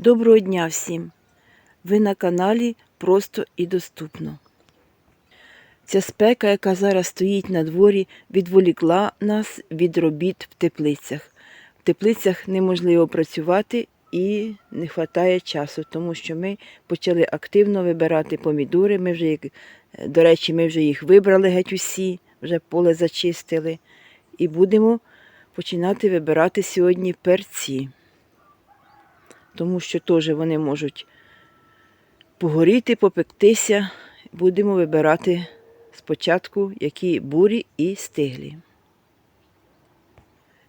Доброго дня всім! Ви на каналі Просто і доступно. Ця спека, яка зараз стоїть на дворі, відволікла нас від робіт в теплицях. В теплицях неможливо працювати і не вистачає часу, тому що ми почали активно вибирати помідори. Ми вже, до речі, ми вже їх вибрали геть усі, вже поле зачистили. І будемо починати вибирати сьогодні перці тому що теж вони можуть погоріти, попектися. Будемо вибирати спочатку, які бурі і стиглі.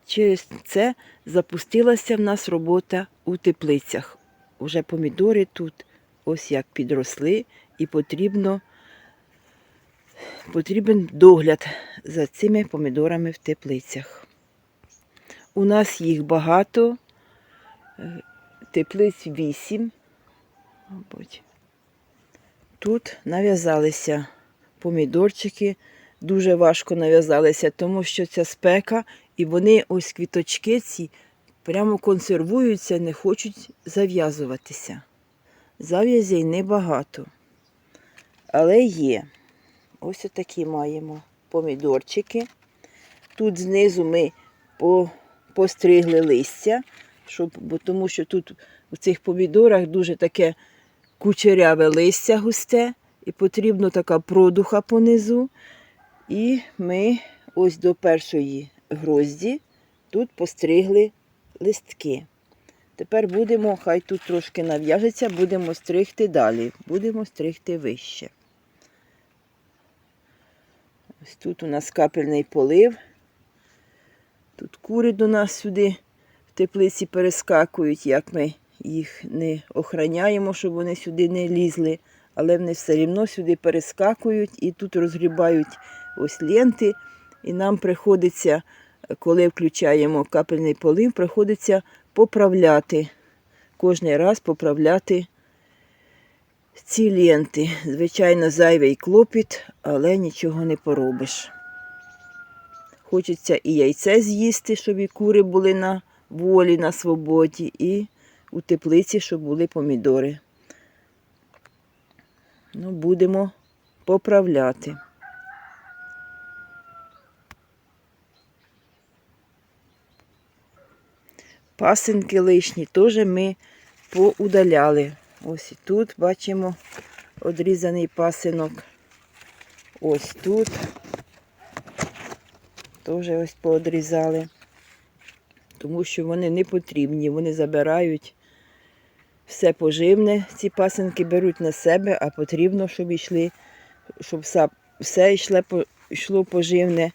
Через це запустилася в нас робота у теплицях. Уже помідори тут ось як підросли, і потрібно, потрібен догляд за цими помідорами в теплицях. У нас їх багато, е, теплиць 8. Мабуть. Тут нав'язалися помідорчики, дуже важко нав'язалися, тому що ця спека, і вони ось квіточки ці прямо консервуються, не хочуть зав'язуватися. Зав'язей небагато. Але є. Ось отакі маємо помідорчики. Тут знизу ми по, постригли листя, щоб, бо тому що тут у цих помідорах дуже таке кучеряве листя густе, і потрібно така продуха понизу. І ми ось до першої грозді тут постригли листки. Тепер будемо, хай тут трошки нав'яжеться, будемо стригти далі, будемо стригти вище. Ось тут у нас капельний полив. Тут кури до нас сюди в теплиці перескакують, як ми їх не охраняємо, щоб вони сюди не лізли, але вони все рівно сюди перескакують і тут розгрібають ось ленти. І нам приходиться, коли включаємо капельний полив, приходиться поправляти. Кожний раз поправляти ці ленти. Звичайно, зайвий клопіт, але нічого не поробиш. Хочеться і яйце з'їсти, щоб і кури були на волі, на свободі, і у теплиці, щоб були помідори. Ну, будемо поправляти. Пасинки лишні теж ми поудаляли. Ось і тут бачимо одрізаний пасинок. Ось тут. Теж ось поодрізали. Тому що вони не потрібні, вони забирають все поживне, ці пасинки беруть на себе, а потрібно, щоб йшли, щоб все, йшло, йшло поживне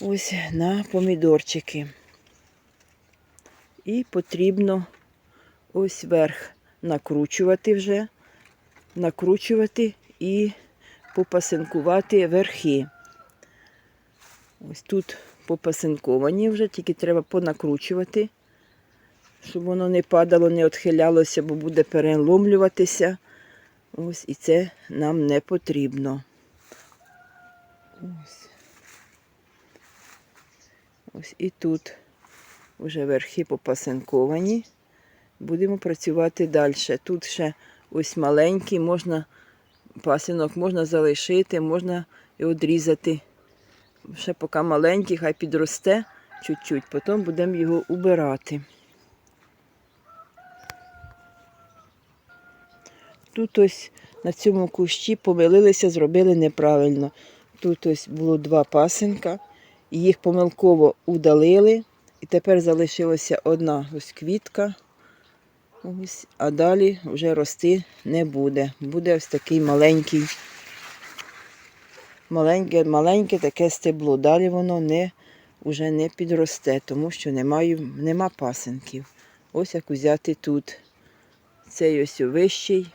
ось на помідорчики. І потрібно ось верх накручувати вже, накручувати і попасинкувати верхи. Ось тут попасинковані вже, тільки треба понакручувати, щоб воно не падало, не відхилялося, бо буде переломлюватися. Ось і це нам не потрібно. Ось. Ось і тут вже верхи попасинковані. Будемо працювати далі. Тут ще ось маленький, можна пасинок можна залишити, можна і одрізати. Ще поки маленький, хай підросте чуть-чуть, потім будемо його убирати. Тут ось на цьому кущі помилилися, зробили неправильно. Тут ось було два пасинка, їх помилково удалили. І тепер залишилася одна ось квітка. Ось, а далі вже рости не буде. Буде ось такий маленький, маленьке, маленьке таке стебло. Далі воно не, вже не підросте, тому що немає, нема пасинків. Ось як взяти тут. Цей ось вищий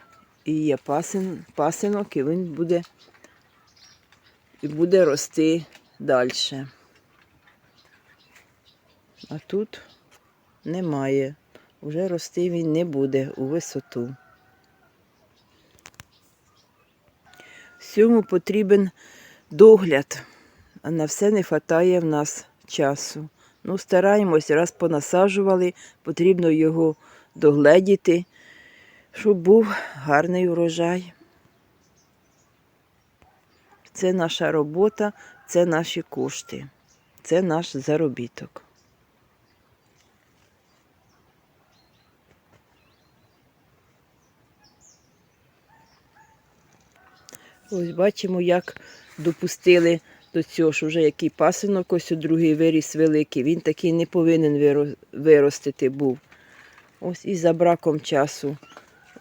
і є пасин, пасинок, і він буде, і буде рости далі. А тут немає. Уже рости він не буде у висоту. Всьому потрібен догляд, на все не вистачає в нас часу. Ну, стараємось, раз понасаджували, потрібно його догледіти, щоб був гарний урожай. Це наша робота, це наші кошти, це наш заробіток. Ось бачимо, як допустили до цього, що вже який пасинок, ось у другий виріс великий. Він такий не повинен виростити був. Ось і за браком часу.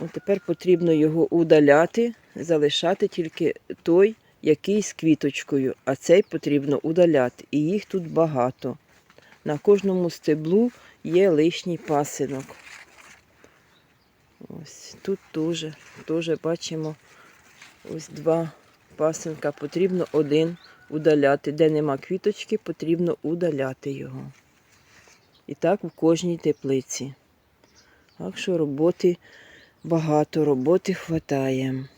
От тепер потрібно його удаляти, залишати тільки той, який з квіточкою, а цей потрібно удаляти. І їх тут багато. На кожному стеблу є лишній пасинок. Ось тут теж, бачимо ось два пасинка. Потрібно один удаляти. Де нема квіточки, потрібно удаляти його. І так в кожній теплиці. Так що роботи багато, роботи хватає.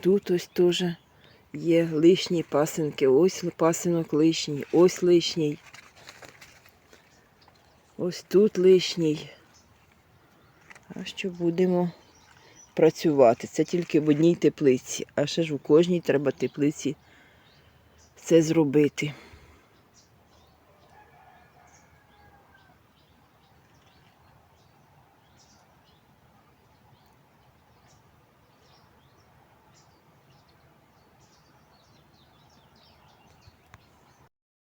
Тут ось теж є лишні пасинки. Ось пасинок лишній, ось лишній. Ось тут лишній. А що будемо працювати? Це тільки в одній теплиці, а ще ж у кожній треба теплиці це зробити.